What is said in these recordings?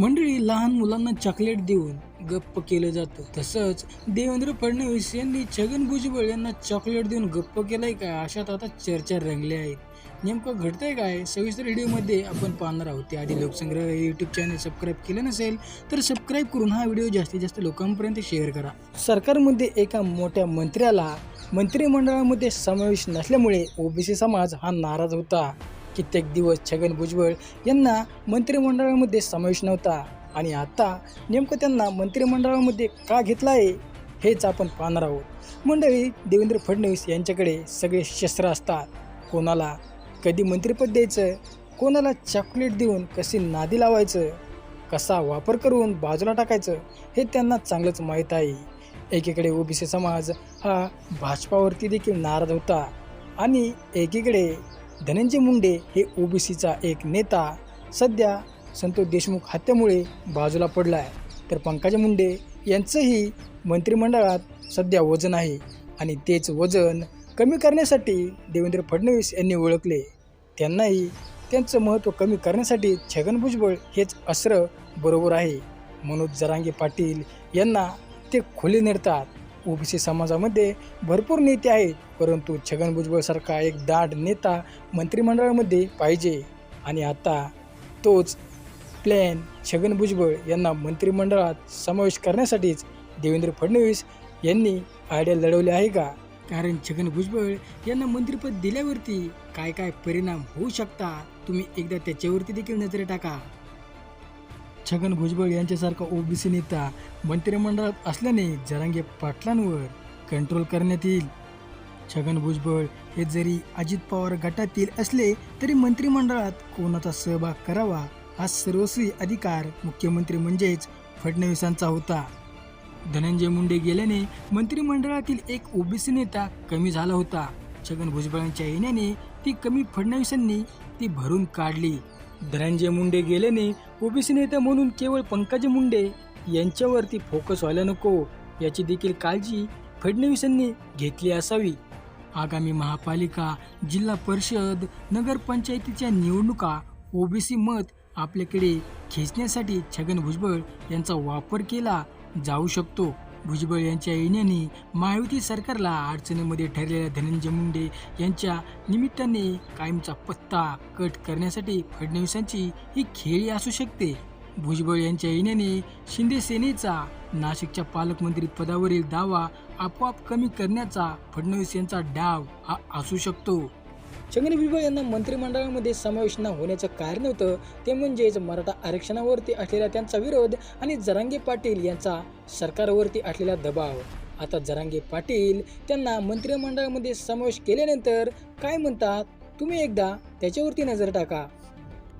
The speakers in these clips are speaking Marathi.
मंडळी लहान मुलांना चॉकलेट देऊन गप्प केलं जातं. तसंच देवेंद्र फडणवीस यांनी छगन भुजबळ यांना चॉकलेट देऊन गप्प केलंय का अशात आता चर्चा रंगल्या आहेत नेमकं घडतंय काय सविस्तर व्हिडिओमध्ये आपण पाहणार आहोत. त्याआधी लोकसंग्रह यूट्यूब चॅनल सबस्क्राईब केलं नसेल तर सबस्क्राईब करून हा व्हिडिओ जास्तीत जास्त लोकांपर्यंत शेअर करा. सरकारमध्ये एका मोठ्या मंत्र्याला मंत्रिमंडळामध्ये समावेश नसल्यामुळे ओबीसी समाज हा नाराज होता. कित्येक दिवस छगन भुजबळ यांना मंत्रिमंडळामध्ये समावेश नव्हता. आणि आता नेमकं त्यांना मंत्रिमंडळामध्ये का घेतलं आहे हेच आपण पाहणार आहोत. मंडळी देवेंद्र फडणवीस यांच्याकडे सगळे शस्त्र असतात. कोणाला कधी मंत्रिपद द्यायचं कोणाला चॉकलेट देऊन कशी नादी लावायचं कसा वापर करून बाजूला टाकायचं हे त्यांना चांगलंच माहीत आहे. एकीकडे ओबीसी समाज हा भाजपावरती देखील नाराज होता आणि एकीकडे धनंजय मुंडे हे ओबीसीचा एक नेता सध्या संतोष देशमुख हत्येमुळे बाजूला पडला आहे तर पंकजा मुंडे यांचंही मंत्रिमंडळात सध्या वजन आहे आणि तेच वजन कमी करण्यासाठी देवेंद्र फडणवीस यांनी ओळखले. त्यांनाही त्यांचं महत्त्व कमी करण्यासाठी छगन भुजबळ हेच अस्त्र बरोबर आहे. मनोज जरांगे पाटील यांना ते खुले नेडतात ओबीसी समाजामध्ये भरपूर नेते आहेत परंतु छगन भुजबळसारखा एक दाट नेता मंत्रिमंडळामध्ये पाहिजे. आणि आता तोच प्लॅन छगन भुजबळ यांना मंत्रिमंडळात समावेश करण्यासाठीच देवेंद्र फडणवीस यांनी आयडिया लढवली आहे का? कारण छगन भुजबळ यांना मंत्रिपद दिल्यावरती काय काय परिणाम होऊ शकतात तुम्ही एकदा त्याच्यावरती देखील नजरे टाका. छगन भुजबळ यांच्यासारखा ओबीसी नेता मंत्रिमंडळात असल्याने जरांगे पाटलांवर कंट्रोल करण्यात येईल. छगन भुजबळ हे जरी अजित पवार गटातील असले तरी मंत्रिमंडळात कोणाचा सहभाग करावा हा सर्वस्वी अधिकार मुख्यमंत्री म्हणजेच फडणवीसांचा होता. धनंजय मुंडे गेल्याने मंत्रिमंडळातील एक ओबीसी नेता कमी झाला होता. छगन भुजबळांच्या येण्याने ती कमी फडणवीसांनी ती भरून काढली. धनंजय मुंडे गेल्याने ओबीसी नेता म्हणून केवळ पंकजा मुंडे यांच्यावरती फोकस व्हायला नको याची देखील काळजी फडणवीसांनी घेतली असावी. आगामी महापालिका जिल्हा परिषद नगरपंचायतीच्या निवडणुका ओबीसी मत आपल्याकडे खेचण्यासाठी छगन भुजबळ यांचा वापर केला जाऊ शकतो. भुजबळ यांच्या येण्याने महायुती सरकारला अडचणीमध्ये ठरलेल्या धनंजय मुंडे यांच्या निमित्ताने कायमचा पत्ता कट करण्यासाठी फडणवीसांची ही खेळी असू शकते. भुजबळ यांच्या येण्याने शिंदे सेनेचा नाशिकच्या पालकमंत्री पदावरील दावा आपोआप कमी करण्याचा फडणवीस यांचा डाव हा असू शकतो. छगन भुजबळ यांना मंत्रिमंडळामध्ये समावेश न होण्याचं कारण होतं ते म्हणजेच मराठा आरक्षणावरती असलेला त्यांचा विरोध आणि जरांगे पाटील यांचा सरकारवरती असलेला दबाव. आता जरांगे पाटील त्यांना मंत्रिमंडळामध्ये समावेश केल्यानंतर काय म्हणतात? तुम्ही एकदा त्याच्यावरती नजर टाका.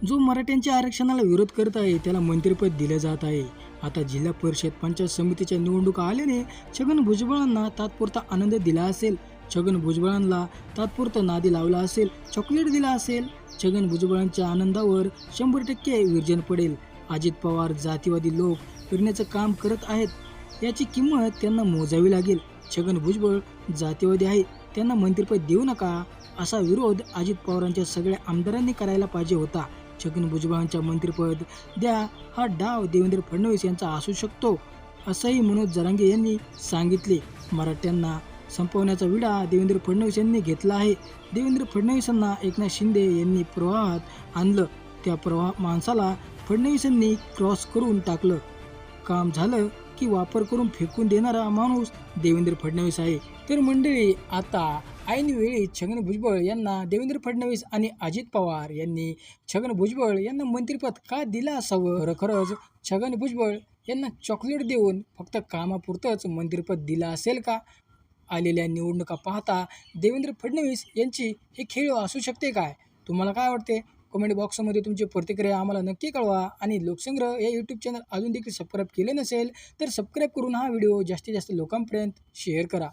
जो मराठ्यांच्या आरक्षणाला विरोध करत आहे त्याला मंत्रिपद दिलं जात आहे. आता जिल्हा परिषद पंचायत समितीच्या निवडणुका आल्याने छगन भुजबळांना तात्पुरता आनंद दिला असेल छगन भुजबळांना तात्पुरतं नादी लावला असेल चॉकलेट दिला असेल छगन भुजबळांच्या आनंदावर शंभर टक्के विर्जन पडेल. अजित पवार जातीवादी लोक फिरण्याचं काम करत आहेत याची किंमत त्यांना मोजावी लागेल. छगन भुजबळ जातीवादी आहे त्यांना मंत्रिपद देऊ नका असा विरोध अजित पवारांच्या सगळ्या आमदारांनी करायला पाहिजे होता. छगन भुजबळांच्या मंत्रिपद द्या हा डाव देवेंद्र फडणवीस यांचा असू शकतो असंही मनोज जरांगे यांनी सांगितले. मराठ्यांना संपवण्याचा विडा देवेंद्र फडणवीस यांनी घेतला आहे. देवेंद्र फडणवीसांना एकनाथ शिंदे यांनी प्रवाहात आणलं. त्या प्रवाह माणसाला फडणवीसांनी क्रॉस करून टाकलं. काम झालं की वापर करून फेकून देणारा माणूस देवेंद्र फडणवीस आहे. तर मंडळी आता ऐनवेळी छगन भुजबळ यांना देवेंद्र फडणवीस आणि अजित पवार यांनी छगन भुजबळ यांना मंत्रिपद का दिलं असावं? खरं खरंच छगन भुजबळ यांना चॉकलेट देऊन फक्त कामापुरतंच मंत्रिपद दिलं असेल का? आलेल्या निवडणुका पाहता देवेंद्र फडणवीस यांची हे खेळ असू शकते काय? तुम्हाला काय वाटते? कमेंट बॉक्समध्ये तुमची प्रतिक्रिया आम्हाला नक्की कळवा आणि लोकसंग्रह या यूट्यूब चॅनल अजून देखील सबस्क्राईब केले नसेल तर सबस्क्राईब करून हा व्हिडिओ जास्तीत जास्त लोकांपर्यंत शेअर करा.